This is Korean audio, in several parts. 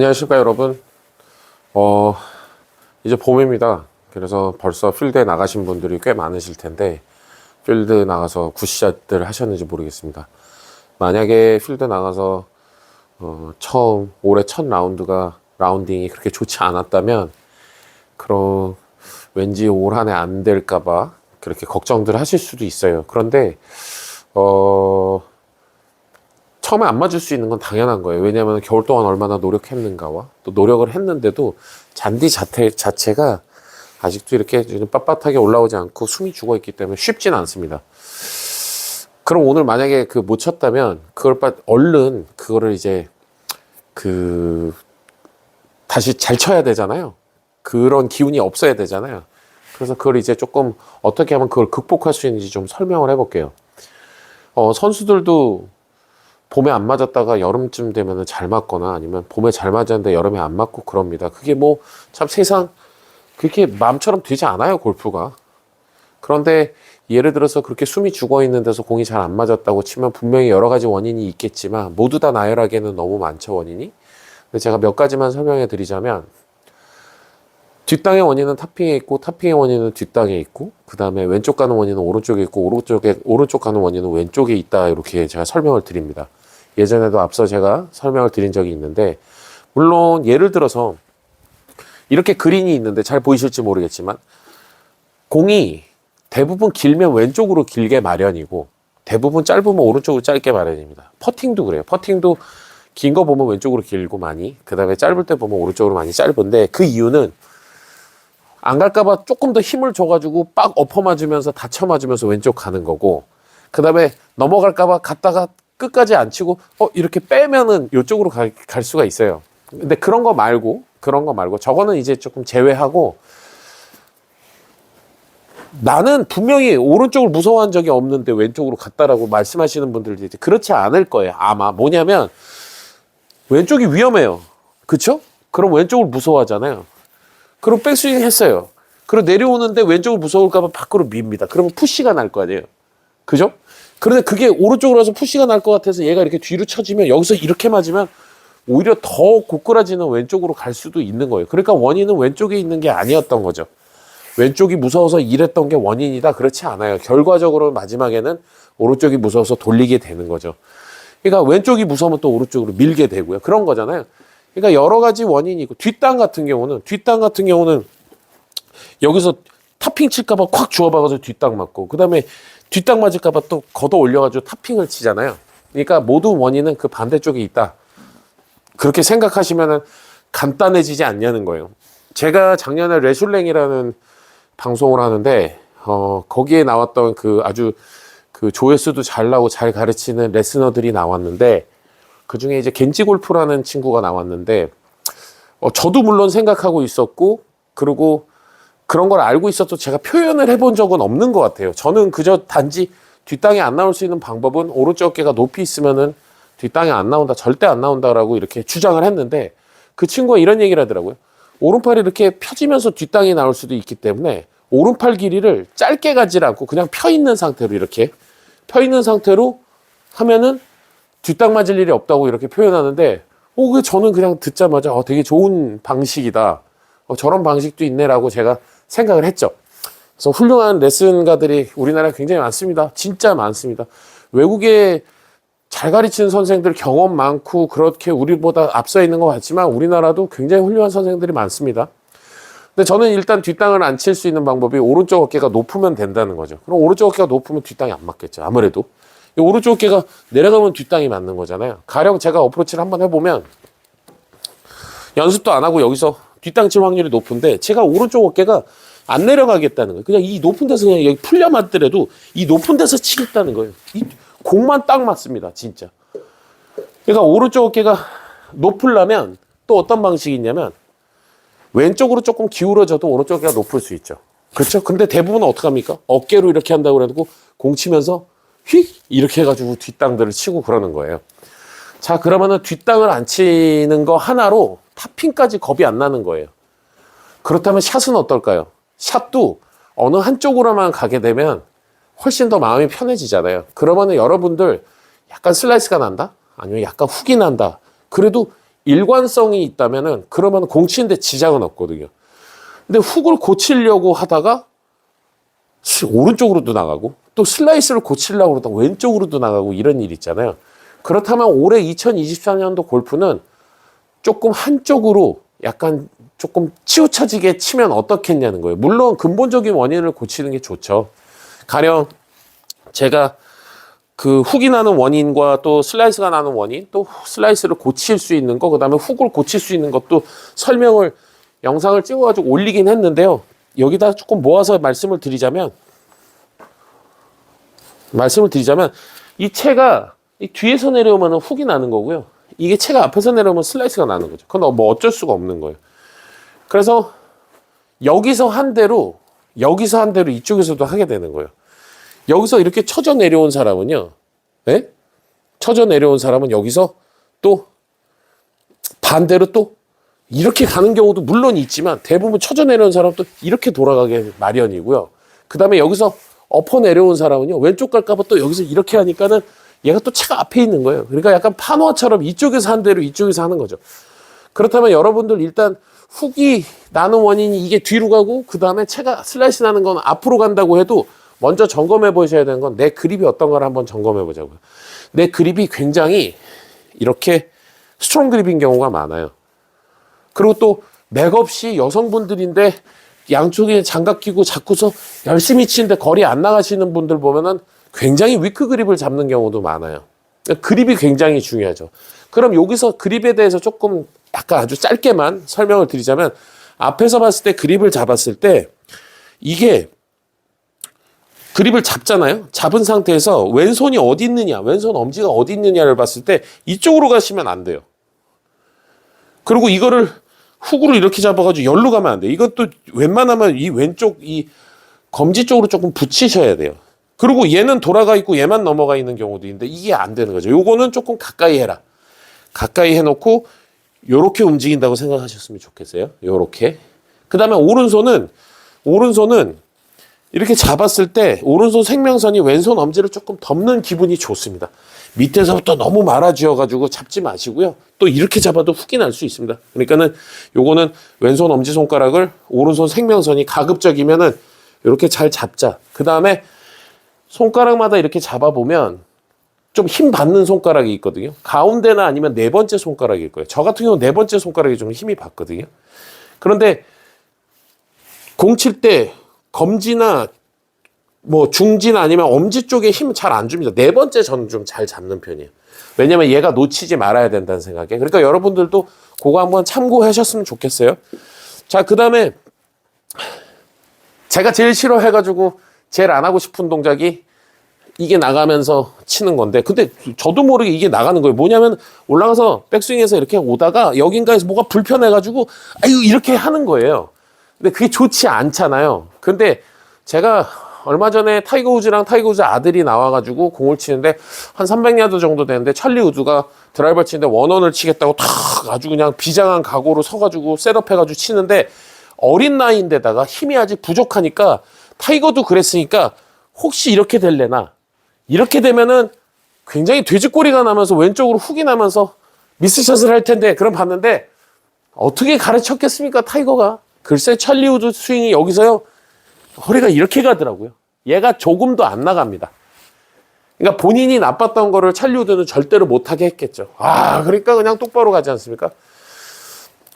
안녕하십니까 여러분. 어 이제 봄입니다. 그래서 벌써 필드에 나가신 분들이 꽤 많으실 텐데 필드 나가서 굿샷들 하셨는지 모르겠습니다. 만약에 필드 나가서 어, 처음 올해 첫 라운드가 라운딩이 그렇게 좋지 않았다면 그럼 왠지 올 한 해 안 될까봐 그렇게 걱정들 하실 수도 있어요. 그런데 어 처음에 안 맞을 수 있는 건 당연한 거예요. 왜냐하면 겨울 동안 얼마나 노력했는가와 또 노력을 했는데도 잔디 자체, 자체가 아직도 이렇게 좀 빳빳하게 올라오지 않고 숨이 죽어 있기 때문에 쉽진 않습니다. 그럼 오늘 만약에 그 못 쳤다면 그걸 빠 얼른 그거를 이제 그 다시 잘 쳐야 되잖아요. 그런 기운이 없어야 되잖아요. 그래서 그걸 이제 조금 어떻게 하면 그걸 극복할 수 있는지 좀 설명을 해볼게요. 어, 선수들도 봄에 안 맞았다가 여름쯤 되면은 잘 맞거나 아니면 봄에 잘 맞았는데 여름에 안 맞고 그럽니다. 그게 뭐 참 세상 그렇게 마음처럼 되지 않아요, 골프가. 그런데 예를 들어서 그렇게 숨이 죽어 있는 데서 공이 잘 안 맞았다고 치면 분명히 여러 가지 원인이 있겠지만 모두 다 나열하기에는 너무 많죠, 원인이. 근데 제가 몇 가지만 설명해 드리자면 뒷땅의 원인은 탑핑에 있고 탑핑의 원인은 뒷땅에 있고 그 다음에 왼쪽 가는 원인은 오른쪽에 있고 오른쪽에 오른쪽 가는 원인은 왼쪽에 있다 이렇게 제가 설명을 드립니다. 예전에도 앞서 제가 설명을 드린 적이 있는데 물론 예를 들어서 이렇게 그린이 있는데 잘 보이실지 모르겠지만 공이 대부분 길면 왼쪽으로 길게 마련이고 대부분 짧으면 오른쪽으로 짧게 마련입니다. 퍼팅도 그래요. 퍼팅도 긴 거 보면 왼쪽으로 길고 많이 그 다음에 짧을 때 보면 오른쪽으로 많이 짧은데 그 이유는 안 갈까봐 조금 더 힘을 줘가지고 빡 엎어 맞으면서 다쳐 맞으면서 왼쪽 가는 거고 그 다음에 넘어갈까봐 갔다가 끝까지 안 치고 어 이렇게 빼면은 이쪽으로 갈, 갈 수가 있어요. 근데 그런 거 말고 그런 거 말고 저거는 이제 조금 제외하고 나는 분명히 오른쪽을 무서워한 적이 없는데 왼쪽으로 갔다라고 말씀하시는 분들도 이제 그렇지 않을 거예요. 아마 뭐냐면 왼쪽이 위험해요. 그쵸? 그럼 왼쪽을 무서워하잖아요. 그럼 백스윙 했어요. 그리고 내려오는데 왼쪽을 무서울까봐 밖으로 밉니다. 그러면 푸시가 날 거 아니에요. 그죠? 그런데 그게 오른쪽으로 와서 푸시가 날 것 같아서 얘가 이렇게 뒤로 쳐지면 여기서 이렇게 맞으면 오히려 더 고꾸라지는 왼쪽으로 갈 수도 있는 거예요. 그러니까 원인은 왼쪽에 있는 게 아니었던 거죠. 왼쪽이 무서워서 이랬던 게 원인이다. 그렇지 않아요. 결과적으로 마지막에는 오른쪽이 무서워서 돌리게 되는 거죠. 그러니까 왼쪽이 무서우면 또 오른쪽으로 밀게 되고요. 그런 거잖아요. 그러니까 여러 가지 원인이 있고 뒷땅 같은 경우는 뒷땅 같은 경우는 여기서 타핑 칠까봐 콱 주워박아서 뒷땅 맞고 그 다음에 뒷땅 맞을까봐 또 걷어 올려가지고 타핑을 치잖아요. 그러니까 모든 원인은 그 반대쪽에 있다. 그렇게 생각하시면은 간단해지지 않냐는 거예요. 제가 작년에 레슐랭이라는 방송을 하는데 어 거기에 나왔던 그 아주 그 조회수도 잘 나오고 잘 가르치는 레스너들이 나왔는데 그 중에 이제 겐지 골프라는 친구가 나왔는데 어 저도 물론 생각하고 있었고 그리고 그런 걸 알고 있어도 제가 표현을 해본 적은 없는 것 같아요. 저는 그저 단지 뒷땅에 안 나올 수 있는 방법은 오른쪽 어깨가 높이 있으면은 뒷땅에 안 나온다, 절대 안 나온다라고 이렇게 주장을 했는데 그 친구가 이런 얘기를 하더라고요. 오른팔이 이렇게 펴지면서 뒷땅이 나올 수도 있기 때문에 오른팔 길이를 짧게 가지 않고 그냥 펴 있는 상태로 이렇게 펴 있는 상태로 하면은 뒷땅 맞을 일이 없다고 이렇게 표현하는데 어, 그 저는 그냥 듣자마자 어, 되게 좋은 방식이다. 어, 저런 방식도 있네라고 제가 생각을 했죠. 그래서 훌륭한 레슨가들이 우리나라에 굉장히 많습니다. 진짜 많습니다. 외국에 잘 가르치는 선생들 경험 많고 그렇게 우리보다 앞서 있는 것 같지만 우리나라도 굉장히 훌륭한 선생들이 많습니다. 근데 저는 일단 뒷땅을 안 칠 수 있는 방법이 오른쪽 어깨가 높으면 된다는 거죠. 그럼 오른쪽 어깨가 높으면 뒷땅이 안 맞겠죠. 아무래도. 이 오른쪽 어깨가 내려가면 뒷땅이 맞는 거잖아요. 가령 제가 어프로치를 한번 해보면 연습도 안 하고 여기서 뒷땅 칠 확률이 높은데 제가 오른쪽 어깨가 안 내려가겠다는 거예요. 그냥 이 높은 데서 그냥 여기 풀려 맞더라도 이 높은 데서 치겠다는 거예요. 이 공만 딱 맞습니다. 진짜. 그러니까 오른쪽 어깨가 높으려면 또 어떤 방식이 있냐면 왼쪽으로 조금 기울어져도 오른쪽 어깨가 높을 수 있죠. 그렇죠? 근데 대부분은 어떻게 합니까? 어깨로 이렇게 한다고 그래도 공 치면서 휙 이렇게 해가지고 뒷땅들을 치고 그러는 거예요. 자, 그러면은 뒷땅을 안 치는 거 하나로 탑핑까지 겁이 안 나는 거예요. 그렇다면 샷은 어떨까요? 샷도 어느 한쪽으로만 가게 되면 훨씬 더 마음이 편해지잖아요. 그러면은 여러분들 약간 슬라이스가 난다? 아니면 약간 훅이 난다? 그래도 일관성이 있다면은 그러면 공치는데 지장은 없거든요. 근데 훅을 고치려고 하다가 스- 오른쪽으로도 나가고 또 슬라이스를 고치려고 그러다가 왼쪽으로도 나가고 이런 일 있잖아요. 그렇다면 올해 2024년도 골프는 조금 한쪽으로 약간 조금 치우쳐지게 치면 어떻겠냐는 거예요. 물론 근본적인 원인을 고치는 게 좋죠. 가령 제가 그 훅이 나는 원인과 또 슬라이스가 나는 원인, 또 슬라이스를 고칠 수 있는 거, 그 다음에 훅을 고칠 수 있는 것도 설명을 영상을 찍어가지고 올리긴 했는데요. 여기다 조금 모아서 말씀을 드리자면, 말씀을 드리자면, 이 채가 이 뒤에서 내려오면 훅이 나는 거고요. 이게 채가 앞에서 내려오면 슬라이스가 나는 거죠. 그건 뭐 어쩔 수가 없는 거예요. 그래서 여기서 한 대로, 여기서 한 대로 이쪽에서도 하게 되는 거예요. 여기서 이렇게 쳐져 내려온 사람은요, 예? 쳐져 내려온 사람은 여기서 또 반대로 또 이렇게 가는 경우도 물론 있지만 대부분 쳐져 내려온 사람은 또 이렇게 돌아가게 마련이고요. 그 다음에 여기서 엎어 내려온 사람은요, 왼쪽 갈까봐 또 여기서 이렇게 하니까는 얘가 또 차가 앞에 있는 거예요. 그러니까 약간 판화처럼 이쪽에서 한 대로 이쪽에서 하는 거죠. 그렇다면 여러분들 일단 훅이 나는 원인이 이게 뒤로 가고 그 다음에 채가 슬라이스 나는 건 앞으로 간다고 해도 먼저 점검해 보셔야 되는 건 내 그립이 어떤가를 한번 점검해 보자고요. 내 그립이 굉장히 이렇게 스트롱 그립인 경우가 많아요. 그리고 또 맥없이 여성분들인데 양쪽에 장갑 끼고 자꾸서 열심히 치는데 거리 안 나가시는 분들 보면은 굉장히 위크 그립을 잡는 경우도 많아요. 그러니까 그립이 굉장히 중요하죠. 그럼 여기서 그립에 대해서 조금 약간 아주 짧게만 설명을 드리자면 앞에서 봤을 때 그립을 잡았을 때 이게 그립을 잡잖아요. 잡은 상태에서 왼손이 어디 있느냐, 왼손 엄지가 어디 있느냐를 봤을 때 이쪽으로 가시면 안 돼요. 그리고 이거를 훅으로 이렇게 잡아가지고 열로 가면 안 돼. 이것도 웬만하면 이 왼쪽 이 검지 쪽으로 조금 붙이셔야 돼요. 그리고 얘는 돌아가 있고 얘만 넘어가 있는 경우도 있는데 이게 안 되는 거죠. 요거는 조금 가까이 해라. 가까이 해놓고 요렇게 움직인다고 생각하셨으면 좋겠어요. 요렇게. 그 다음에 오른손은 오른손은 이렇게 잡았을 때 오른손 생명선이 왼손 엄지를 조금 덮는 기분이 좋습니다. 밑에서부터 너무 말아쥐어가지고 잡지 마시고요. 또 이렇게 잡아도 훅이 날 수 있습니다. 그러니까는 요거는 왼손 엄지 손가락을 오른손 생명선이 가급적이면은 이렇게 잘 잡자. 그 다음에 손가락마다 이렇게 잡아보면 좀 힘 받는 손가락이 있거든요. 가운데나 아니면 네 번째 손가락일 거예요. 저 같은 경우는 네 번째 손가락이 좀 힘이 받거든요. 그런데 공 칠 때 검지나 뭐 중지나 아니면 엄지 쪽에 힘을 잘안 줍니다. 네 번째 저는 좀 잘 잡는 편이에요. 왜냐면 얘가 놓치지 말아야 된다는 생각에. 그러니까 여러분들도 그거 한번 참고하셨으면 좋겠어요. 자, 그 다음에 제가 제일 싫어해가지고 제일 안 하고 싶은 동작이 이게 나가면서 치는 건데. 근데 저도 모르게 이게 나가는 거예요. 뭐냐면 올라가서 백스윙에서 이렇게 오다가 여긴가에서 뭐가 불편해가지고 아유 이렇게 하는 거예요. 근데 그게 좋지 않잖아요. 근데 제가 얼마 전에 타이거 우즈랑 타이거 우즈 아들이 나와가지고 공을 치는데 한 300야드 정도 되는데 찰리 우즈가 드라이버 치는데 원원을 치겠다고 탁 아주 그냥 비장한 각오로 서가지고 셋업해가지고 치는데 어린 나이인데다가 힘이 아직 부족하니까 타이거도 그랬으니까 혹시 이렇게 될래나 이렇게 되면은 굉장히 돼지꼬리가 나면서 왼쪽으로 훅이 나면서 미스샷을 할 텐데 그럼 봤는데 어떻게 가르쳤겠습니까 타이거가? 글쎄 찰리 우드 스윙이 여기서요. 허리가 이렇게 가더라고요. 얘가 조금도 안 나갑니다. 그러니까 본인이 나빴던 거를 찰리 우드는 절대로 못하게 했겠죠. 아 그러니까 그냥 똑바로 가지 않습니까?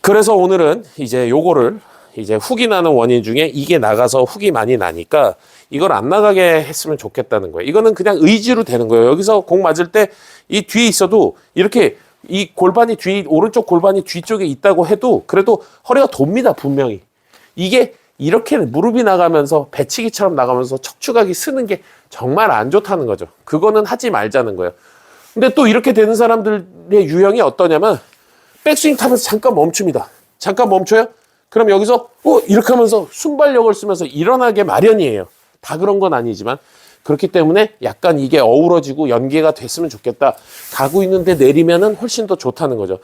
그래서 오늘은 이제 요거를 이제 훅이 나는 원인 중에 이게 나가서 훅이 많이 나니까 이걸 안 나가게 했으면 좋겠다는 거예요. 이거는 그냥 의지로 되는 거예요. 여기서 공 맞을 때 이 뒤에 있어도 이렇게 이 골반이 뒤 오른쪽 골반이 뒤쪽에 있다고 해도 그래도 허리가 돕니다 분명히. 이게 이렇게 무릎이 나가면서 배치기처럼 나가면서 척추각이 쓰는 게 정말 안 좋다는 거죠. 그거는 하지 말자는 거예요. 근데 또 이렇게 되는 사람들의 유형이 어떠냐면 백스윙 타면서 잠깐 멈춥니다. 잠깐 멈춰요? 그럼 여기서 어 이렇게 하면서 순발력을 쓰면서 일어나게 마련이에요. 다 그런 건 아니지만 그렇기 때문에 약간 이게 어우러지고 연계가 됐으면 좋겠다. 가고 있는데 내리면은 훨씬 더 좋다는 거죠.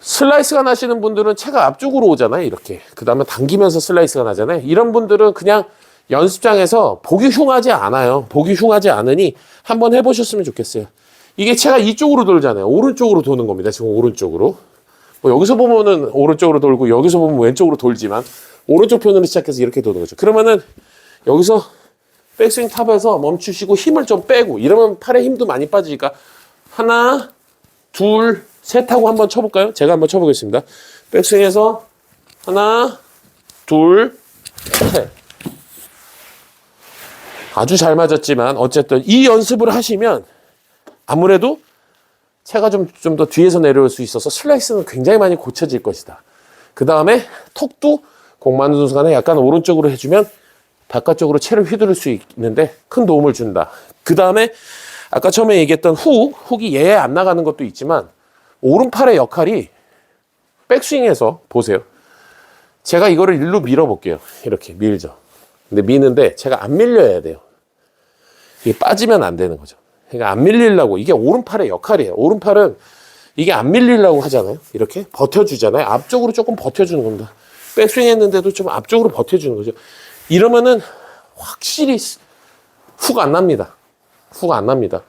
슬라이스가 나시는 분들은 채가 앞쪽으로 오잖아요. 이렇게. 그 다음에 당기면서 슬라이스가 나잖아요. 이런 분들은 그냥 연습장에서 보기 흉하지 않아요. 보기 흉하지 않으니 한번 해보셨으면 좋겠어요. 이게 채가 이쪽으로 돌잖아요. 오른쪽으로 도는 겁니다. 지금 오른쪽으로. 뭐 여기서 보면은 오른쪽으로 돌고 여기서 보면 왼쪽으로 돌지만 오른쪽 편으로 시작해서 이렇게 도는 거죠. 그러면은 여기서 백스윙 탑에서 멈추시고 힘을 좀 빼고 이러면 팔에 힘도 많이 빠지니까 하나, 둘, 셋 하고 한번 쳐볼까요? 제가 한번 쳐보겠습니다. 백스윙에서 하나, 둘, 셋. 아주 잘 맞았지만 어쨌든 이 연습을 하시면 아무래도 채가 좀 좀 더 뒤에서 내려올 수 있어서 슬라이스는 굉장히 많이 고쳐질 것이다. 그 다음에 톡도 공 맞는 순간에 약간 오른쪽으로 해주면 바깥쪽으로 채를 휘두를 수 있는데 큰 도움을 준다. 그 다음에 아까 처음에 얘기했던 훅, 훅이 얘에 안 나가는 것도 있지만 오른팔의 역할이 백스윙에서 보세요. 제가 이거를 일로 밀어볼게요. 이렇게 밀죠. 근데 미는데 제가 안 밀려야 돼요. 이게 빠지면 안 되는 거죠. 그러니까 안 밀리려고 이게 오른팔의 역할이에요. 오른팔은 이게 안 밀리려고 하잖아요. 이렇게 버텨주잖아요. 앞쪽으로 조금 버텨주는 겁니다. 백스윙 했는데도 좀 앞쪽으로 버텨주는 거죠. 이러면은 확실히 훅 안 납니다. 훅 안 납니다.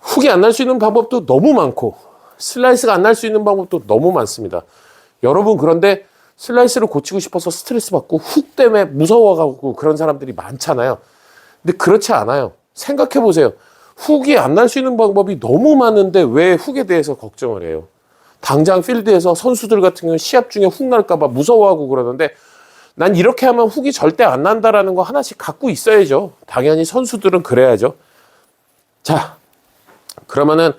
훅이 안 날 수 있는 방법도 너무 많고 슬라이스가 안 날 수 있는 방법도 너무 많습니다. 여러분 그런데 슬라이스를 고치고 싶어서 스트레스 받고 훅 때문에 무서워가고 그런 사람들이 많잖아요. 근데 그렇지 않아요. 생각해 보세요. 훅이 안 날 수 있는 방법이 너무 많은데 왜 훅에 대해서 걱정을 해요? 당장 필드에서 선수들 같은 경우는 시합 중에 훅 날까봐 무서워하고 그러는데 난 이렇게 하면 훅이 절대 안 난다라는 거 하나씩 갖고 있어야죠. 당연히 선수들은 그래야죠. 자, 그러면은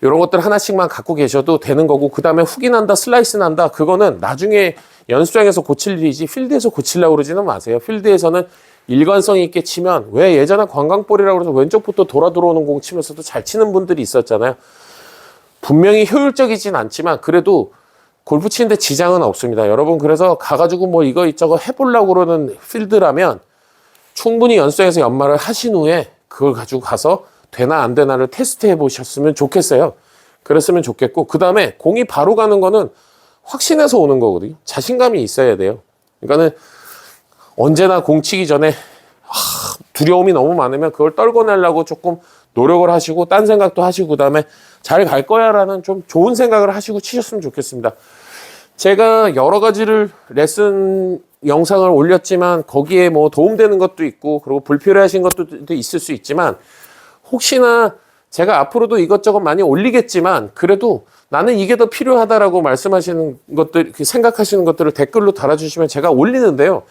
이런 것들 하나씩만 갖고 계셔도 되는 거고 그 다음에 훅이 난다 슬라이스 난다 그거는 나중에 연습장에서 고칠 일이지 필드에서 고치려고 그러지는 마세요 필드에서는 일관성 있게 치면 왜 예전에 관광볼이라고 해서 왼쪽부터 돌아 들어오는 공 치면서도 잘 치는 분들이 있었잖아요 분명히 효율적이진 않지만 그래도 골프 치는데 지장은 없습니다 여러분 그래서 가가지고 뭐 이거 이저거 해보려고 그러는 필드라면 충분히 연습장에서 연말을 하신 후에 그걸 가지고 가서 되나 안 되나를 테스트 해 보셨으면 좋겠어요. 그랬으면 좋겠고 그 다음에 공이 바로 가는 거는 확신해서 오는 거거든요. 자신감이 있어야 돼요. 그러니까는 언제나 공 치기 전에 하, 두려움이 너무 많으면 그걸 떨궈내려고 조금 노력을 하시고 딴 생각도 하시고 그 다음에 잘 갈 거야라는 좀 좋은 생각을 하시고 치셨으면 좋겠습니다. 제가 여러 가지를 레슨 영상을 올렸지만 거기에 뭐 도움되는 것도 있고 그리고 불필요하신 것도 있을 수 있지만 혹시나 제가 앞으로도 이것저것 많이 올리겠지만 그래도 나는 이게 더 필요하다라고 말씀하시는 것들 그 생각하시는 것들을 댓글로 달아주시면 제가 올리는데요.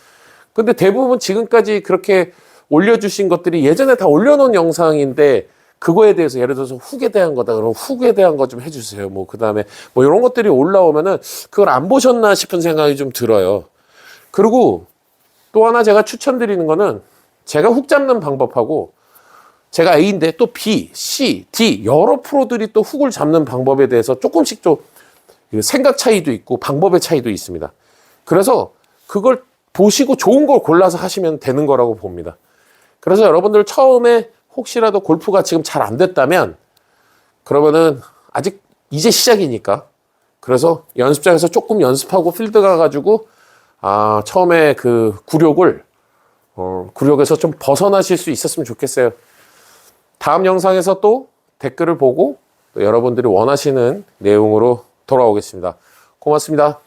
근데 대부분 지금까지 그렇게 올려주신 것들이 예전에 다 올려놓은 영상인데 그거에 대해서 예를 들어서 훅에 대한 거다 그러면 훅에 대한 거 좀 해주세요. 뭐 그 다음에 뭐 이런 것들이 올라오면은 그걸 안 보셨나 싶은 생각이 좀 들어요. 그리고 또 하나 제가 추천드리는 거는 제가 훅 잡는 방법하고 제가 A인데 또 B, C, D 여러 프로들이 또 훅을 잡는 방법에 대해서 조금씩 좀 생각 차이도 있고 방법의 차이도 있습니다. 그래서 그걸 보시고 좋은 걸 골라서 하시면 되는 거라고 봅니다. 그래서 여러분들 처음에 혹시라도 골프가 지금 잘 안 됐다면 그러면은 아직 이제 시작이니까 그래서 연습장에서 조금 연습하고 필드 가가지고 아 처음에 그 굴욕을 어, 굴욕에서 좀 벗어나실 수 있었으면 좋겠어요. 다음 영상에서 또 댓글을 보고 또 여러분들이 원하시는 내용으로 돌아오겠습니다. 고맙습니다.